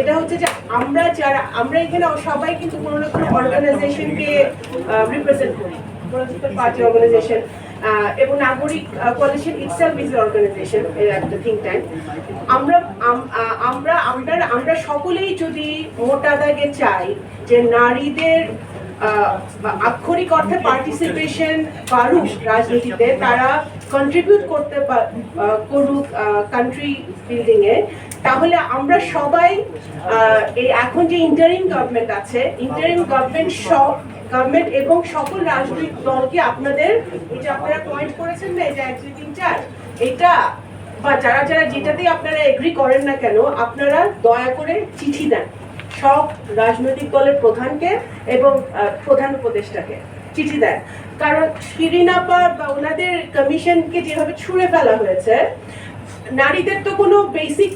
এটা হচ্ছে যে আমরা যারা, আমরা এখানে সবাই কিন্তু কোনো না কোনো অর্গানাইজেশনকে রিপ্রেজেন্ট করি। পার্টি অর্গানাইজেশন এবং নাগরিক কোয়ালিশন ইটসেলফ ইজ অর্গানাইজেশন একটা থিঙ্ক ট্যাঙ্ক আমরা আমরা আমরা আমরা সকলেই যদি মোটা দাগে চাই যে নারীদের আক্ষরিক অর্থে পার্টিসিপেশন পারুক রাজনীতিতে, তারা কন্ট্রিবিউট করতে করুক কান্ট্রি বিল্ডিং এ তাহলে আমরা সবাই এই এখন যে ইন্টারিম গভর্নমেন্ট আছে ইন্টারিম গভর্নমেন্ট সব গভর্নমেন্ট এবং সকল রাজনৈতিক দলকে আপনাদের, এই যে আপনারা পয়েন্ট করেছেন না যে এক, দুই, তিন, চার, এটা বা যারা যারা যেটাতেই আপনারা এগ্রি করেন না কেন, আপনারা দয়া করে চিঠি দেন সব রাজনৈতিক দলের প্রধানকে এবং প্রধান উপদেষ্টাকে চিঠি দেন। কারণ শিরিন আপা বা ওনাদের কমিশনকে যেভাবে ছুঁড়ে ফেলা হয়েছে, নারীদের তো কোনো বেসিক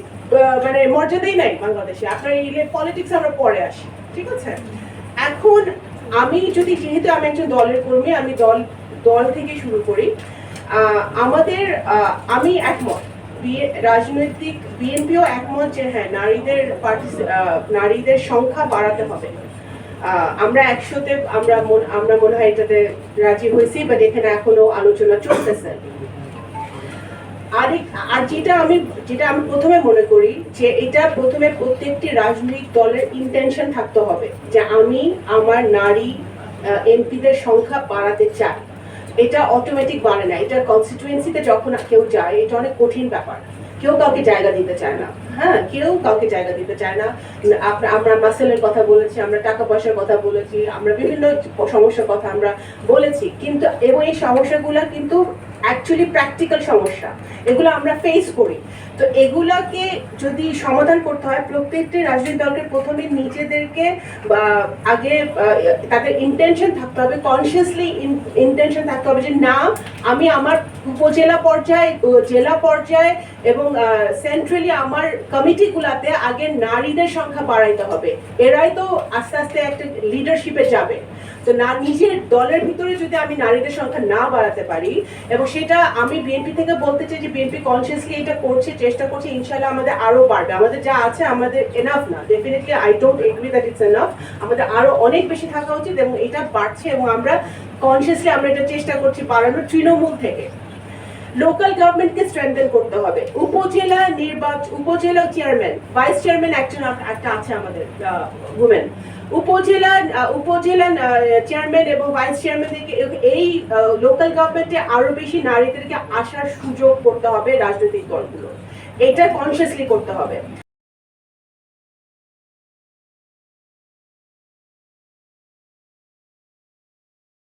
মানে মর্যাদাই নাই বাংলাদেশে। আপনার ইলে পলিটিক্স আমরা পরে আসি, ঠিক আছে? এখন আমি যদি, যেহেতু আমি একজন দলের কর্মী, আমি দল দল থেকে শুরু করি আমাদের আমি একমত। রাজনৈতিক, বিএনপিও একমত যে হ্যাঁ নারীদের নারীদের সংখ্যা বাড়াতে হবে। আমরা একশোতে, আমরা আমরা মনে হয় এটাতে রাজি হয়েছি বাট এখানে এখনও আলোচনা চলতেছে। আরেক আর যেটা আমি যেটা আমি প্রথমে মনে করি যে এটা প্রথমে প্রত্যেকটি রাজনৈতিক দলের ইন্টেনশন থাকতে হবে যে আমি আমার নারী এমপিদের সংখ্যা বাড়াতে চাই। এটা অটোমেটিক বাড়ে না। এটা কনস্টিটুয়েন্সিতে যখন কেউ যায়, এটা অনেক কঠিন ব্যাপার। কেউ কাউকে জায়গা দিতে চায় না। হ্যাঁ কেউ কাউকে জায়গা দিতে চায় না। আমরা মাসেলের কথা বলেছি, আমরা টাকা পয়সার কথা বলেছি, আমরা বিভিন্ন সমস্যার কথা আমরা বলেছি। কিন্তু এবং এই সমস্যাগুলো কিন্তু অ্যাকচুয়ালি প্র্যাকটিক্যাল সমস্যা। এগুলো আমরা ফেস করি। তো এগুলাকে যদি সমাধান করতে হয়, প্রত্যেকটি রাজনৈতিক দলকে প্রথমে নিজেদেরকে আগে তাদের ইন্টেনশন থাকতে হবে কনসিয়াসলি ইন্টেনশন থাকতে হবে যে, না, আমি আমার উপজেলা পর্যায়ে জেলা পর্যায়ে এবং সেন্ট্রালি আমার কমিটিগুলাতে আগে নারীদের সংখ্যা বাড়াইতে হবে। এরাই তো আস্তে আস্তে একটা লিডারশিপে যাবে। তো না, নিজের দলের ভিতরে যদি আমি নারীদের সংখ্যা না বাড়াতে পারি এবং সেটা আমি বিএনপি থেকে বলতে চাই যে বিএনপি কনসিয়াসলি এটা করছে, চেষ্টা করছে ইনশাল্লাহ আমাদের আরও বাড়বে। আমাদের যা আছে আমাদের এনাফ না। Definitely I don't agri that it's enough আমাদের আরও অনেক বেশি থাকা উচিত এবং এটা বাড়ছে এবং আমরা কনসিয়াসলি আমরা এটা চেষ্টা করছি বাড়ানোর তৃণমূল থেকে। লোকাল গভর্নমেন্টকে স্ট্রেংথেন করতে হবে। উপজেলা নির্বাচন উপজেলা চেয়ারম্যান ভাইস চেয়ারম্যান একজন একটা আছে আমাদের উমেন উপজেলা উপজেলা চেয়ারম্যান এবং ভাইস চেয়ারম্যানদেরকে এই লোকাল গভর্নমেন্টে আরও বেশি নারীদেরকে আসার সুযোগ করতে হবে রাজনৈতিক দলগুলো এটা কনসিয়াসলি করতে হবে।